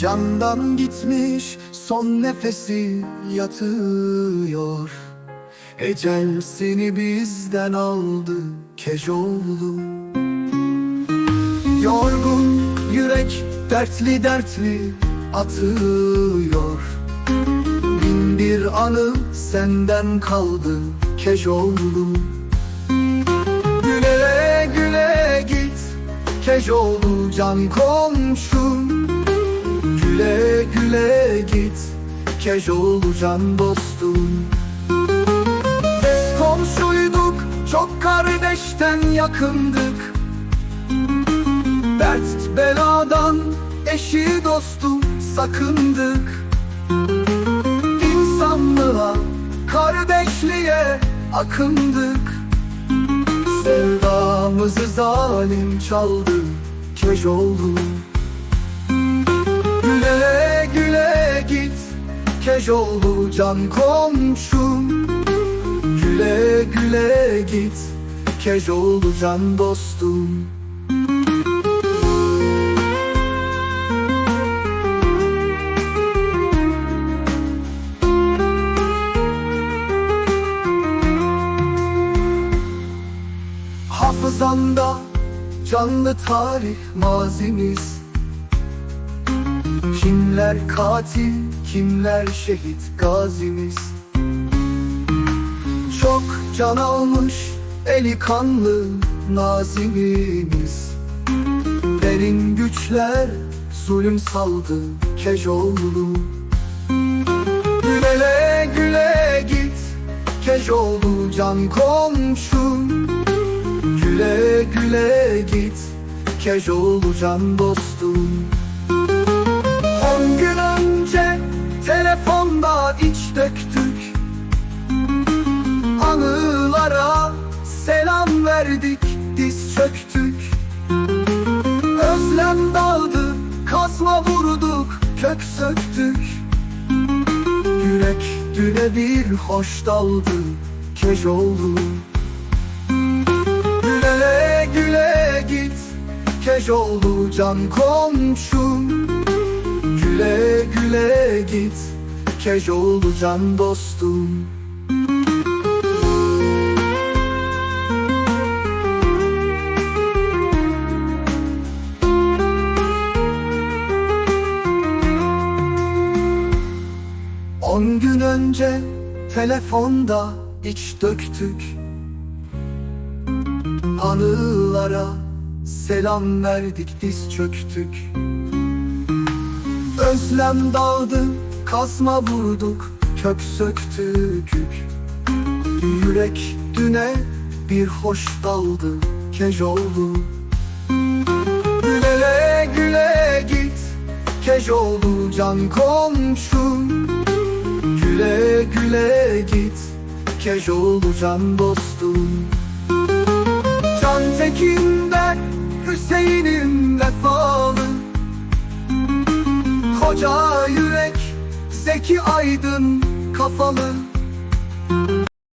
Candan gitmiş son nefesi yatıyor. Ecel seni bizden aldı Kejoğlu Yorgun yürek dertli dertli atıyor. Bin bir anı senden kaldı Kejoğlu Güle güle git Kejoğlu can komşum Güle güle git Kejoğlu can dostum. Biz komşuyduk çok kardeşten yakındık. Dert beladan eşi dostum sakındık. İnsanlığa kardeşliğe akındık. Sevdamızı zalim çaldı Kejoğlu Güle Kejoğlu can komşum. Güle güle git Kejoğlu can dostum. Hafızanda canlı tarih mazimiz. Kimler katil, kimler şehit gazimiz? Çok can almış eli kanlı nazimimiz. Derin güçler zulüm saldı Kejoğlu Güle güle git Kejoğlu can komşum Güle güle git Kejoğlu can dostum verdik diz çöktük. Özlem daldı kazma vurduk kök söktük. Yürek düne bir hoş daldı Kejoğlu Güle güle git Kejoğlu can komşum Güle güle git Kejoğlu can dostum önce telefonda iç döktük. Anılara selam verdik diz çöktük. Özlem daldı kazma vurduk kök söktük. Yürek düne bir hoş daldı Kejoğlu Güle güle git Kejoğlu can komşum Güle güle git Kejoğlu can dostum. Can Tekin'den Hüseyin'im vefalı. Koca yürek Zeki Aydın kafalı